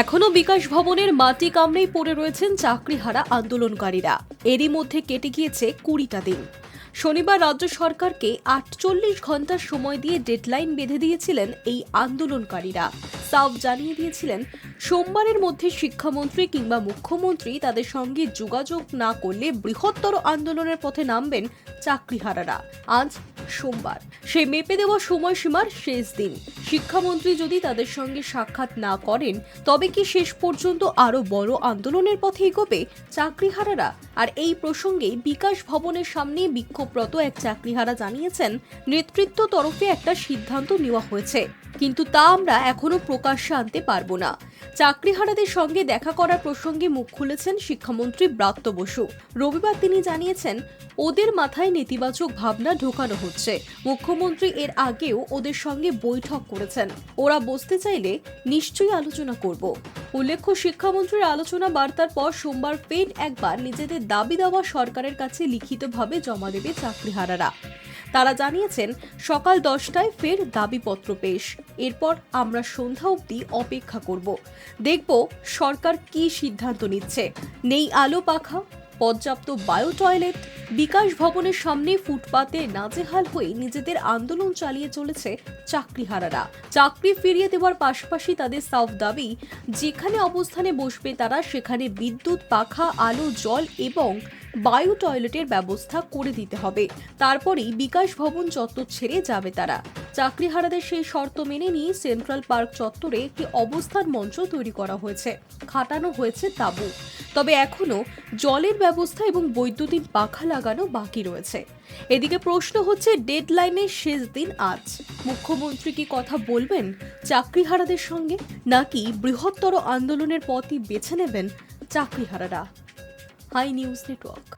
এখনও বিকাশ ভবনের মাটি কামড়েই পড়ে রয়েছেন চাকরিহারা আন্দোলনকারীরা। এরই মধ্যে কেটে গিয়েছে কুড়িটা দিন। শনিবার রাজ্য সরকারকে আটচল্লিশ ঘণ্টার সময় দিয়ে ডেডলাইন বেঁধে দিয়েছিলেন এই আন্দোলনকারীরা। সাফ জানিয়ে দিয়েছিলেন, সোমবারের মধ্যে শিক্ষামন্ত্রী কিংবা মুখ্যমন্ত্রী তাদের সঙ্গে যোগাযোগ না করলে বৃহত্তর আন্দোলনের পথে নামবেন চাকরিহারারা। আজ সোমবার। সে মেপে দেওয়া সময়সীমার শেষ দিন। শিক্ষামন্ত্রী যদি তাদের সঙ্গে সাক্ষাৎ না করেন, তবে কি শেষ পর্যন্ত আরও বড় আন্দোলনের পথে এগোবে চাকরিহারারা? আর এই প্রসঙ্গে বিকাশ ভবনের সামনে বিক্ষোভরত এক চাকরিহারা জানিয়েছেন, নেতৃত্ব তরফে একটা সিদ্ধান্ত নেওয়া হয়েছে। কিন্তু তা আমরা এখনও প্রকাশ্যে আনতে পারব না। চাকরিহারাদের সঙ্গে দেখা করার প্রসঙ্গে মুখ খুলেছেন শিক্ষামন্ত্রী ব্রাত্য বসু। রবিবার তিনি জানিয়েছেন, ওদের মাথায় নেতিবাচক ভাবনা ঢোকানো হচ্ছে। মুখ্যমন্ত্রী এর আগেও ওদের সঙ্গে বৈঠক করেছেন। ওরা বসতে চাইলে নিশ্চয়ই আলোচনা করব। উল্লেখ্য, শিক্ষামন্ত্রীর আলোচনা বার্তার পর সোমবার ফের একবার নিজেদের দাবি দেওয়া সরকারের কাছে লিখিতভাবে জমা দেবে চাকরিহারারা। তারা জানিয়েছেন, সকাল দশটায় ফের দাবিপত্র পেশ। এরপর আমরা সন্ধ্যা অবধি অপেক্ষা করব। দেখব সরকার কি সিদ্ধান্ত নিচ্ছে। নেই আলো পাখা, পর্যাপ্ত বায়ো টয়লেট, বিকাশ ভবনের সামনে ফুটপাতে নাজেহাল হয়ে নিজেদের আন্দোলন চালিয়ে চলেছে চাকরিহারারা। চাকরি ফিরিয়ে দেওয়ার পাশাপাশি তাদের সাফ দাবি, যেখানে অবস্থানে বসবে তারা সেখানে বিদ্যুৎ, পাখা, আলো, জল এবং বায়ু টয়লেটের ব্যবস্থা করে দিতে হবে। তারপরেই বিকাশ ভবন চত্বর ছেড়ে যাবে তারা। চাকরিহারাদের সেই শর্ত মেনে নিয়ে সেন্ট্রাল পার্ক চত্বরে একটি অবস্থান মঞ্চ তৈরি করা হয়েছে। খাটানো হয়েছে তাঁবু। তবে এখনও জলের ব্যবস্থা এবং বৈদ্যুতিক পাখা লাগানো বাকি রয়েছে। এদিকে প্রশ্ন হচ্ছে, ডেডলাইনের শেষ দিন আজ। মুখ্যমন্ত্রী কি কথা বলবেন চাকরিহারাদের সঙ্গে? নাকি বৃহত্তর আন্দোলনের পথই বেছে নেবেন চাকরিহারারা? High news network.